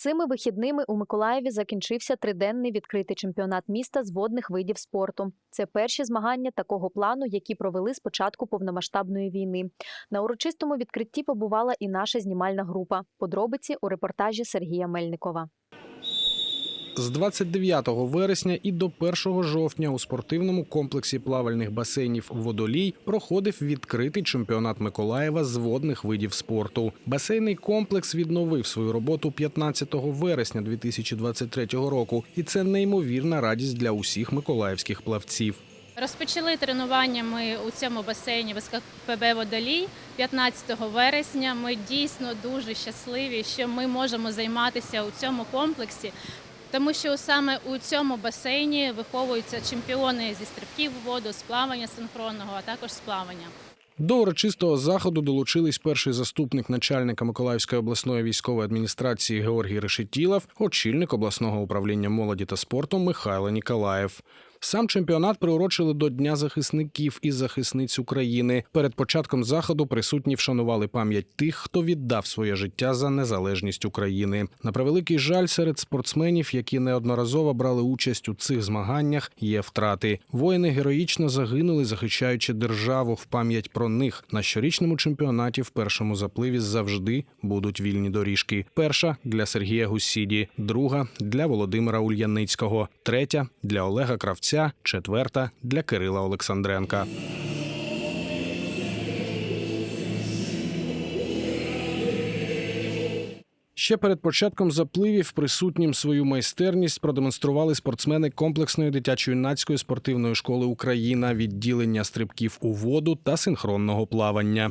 Цими вихідними у Миколаєві закінчився триденний відкритий чемпіонат міста з водних видів спорту. Це перші змагання такого плану, які провели з початку повномасштабної війни. На урочистому відкритті побувала і наша знімальна група. Подробиці у репортажі Сергія Мельникова. З 29 вересня і до 1 жовтня у спортивному комплексі плавальних басейнів Водолій проходив відкритий чемпіонат Миколаєва з водних видів спорту. Басейний комплекс відновив свою роботу 15 вересня 2023 року, і це неймовірна радість для усіх миколаївських плавців. Розпочали тренування ми у цьому басейні ВСКПБ Водолій 15 вересня. Ми дійсно дуже щасливі, що ми можемо займатися у цьому комплексі, тому що саме у цьому басейні виховуються чемпіони зі стрибків воду, з плавання синхронного, а також з плавання. До урочистого заходу долучились перший заступник начальника Миколаївської обласної військової адміністрації Георгій Решетілов, очільник обласного управління молоді та спорту Михайло Ніколаєв. Сам чемпіонат приурочили до Дня захисників і захисниць України. Перед початком заходу присутні вшанували пам'ять тих, хто віддав своє життя за незалежність України. На превеликий жаль, серед спортсменів, які неодноразово брали участь у цих змаганнях, є втрати. Воїни героїчно загинули, захищаючи державу. В пам'ять про них на щорічному чемпіонаті в першому запливі завжди будуть вільні доріжки. Перша для Сергія Гусіді, друга для Володимира Ульяницького, третя для Олега Кравця, четверта для Кирила Олександренка. Ще перед початком запливів присутнім свою майстерність продемонстрували спортсмени комплексної дитячо-юнацької спортивної школи Україна, відділення стрибків у воду та синхронного плавання.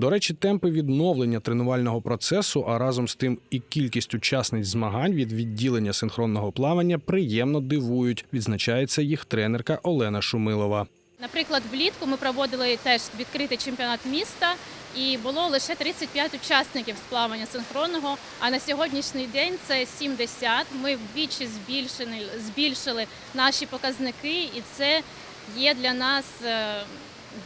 До речі, темпи відновлення тренувального процесу, а разом з тим і кількість учасниць змагань від відділення синхронного плавання приємно дивують. Відзначається їх тренерка Олена Шумилова. Наприклад, влітку ми проводили теж відкритий чемпіонат міста, і було лише 35 учасників з плавання синхронного. А на сьогоднішній день це 70. Ми вдвічі збільшили, збільшили наші показники, і це є для нас е,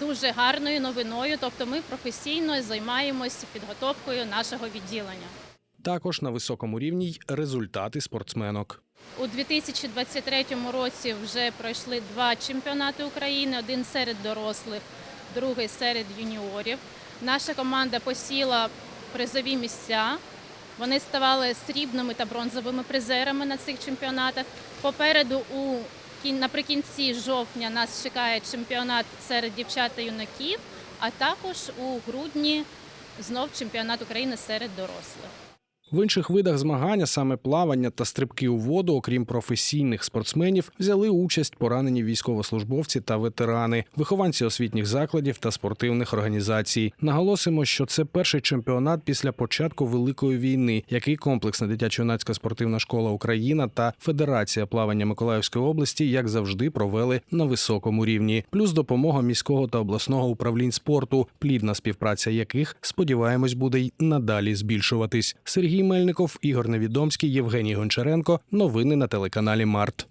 дуже гарною новиною. Тобто, ми професійно займаємося підготовкою нашого відділення. Також на високому рівні й результати спортсменок. У 2023 році вже пройшли два чемпіонати України: один серед дорослих, другий серед юніорів. Наша команда посіла призові місця. Вони ставали срібними та бронзовими призерами на цих чемпіонатах. Попереду у наприкінці жовтня нас чекає чемпіонат серед дівчат та юнаків, а також у грудні знов чемпіонат України серед дорослих. В інших видах змагання, саме плавання та стрибки у воду, окрім професійних спортсменів, взяли участь поранені військовослужбовці та ветерани, вихованці освітніх закладів та спортивних організацій. Наголосимо, що це перший чемпіонат після початку великої війни, який комплексна дитячо-юнацька спортивна школа Україна та Федерація плавання Миколаївської області, як завжди, провели на високому рівні. Плюс допомога міського та обласного управлінь спорту, плідна співпраця яких сподіваємось буде й надалі збільшуватись. Сергій Мельников, Ігор Невідомський, Євгеній Гончаренко. Новини на телеканалі Март.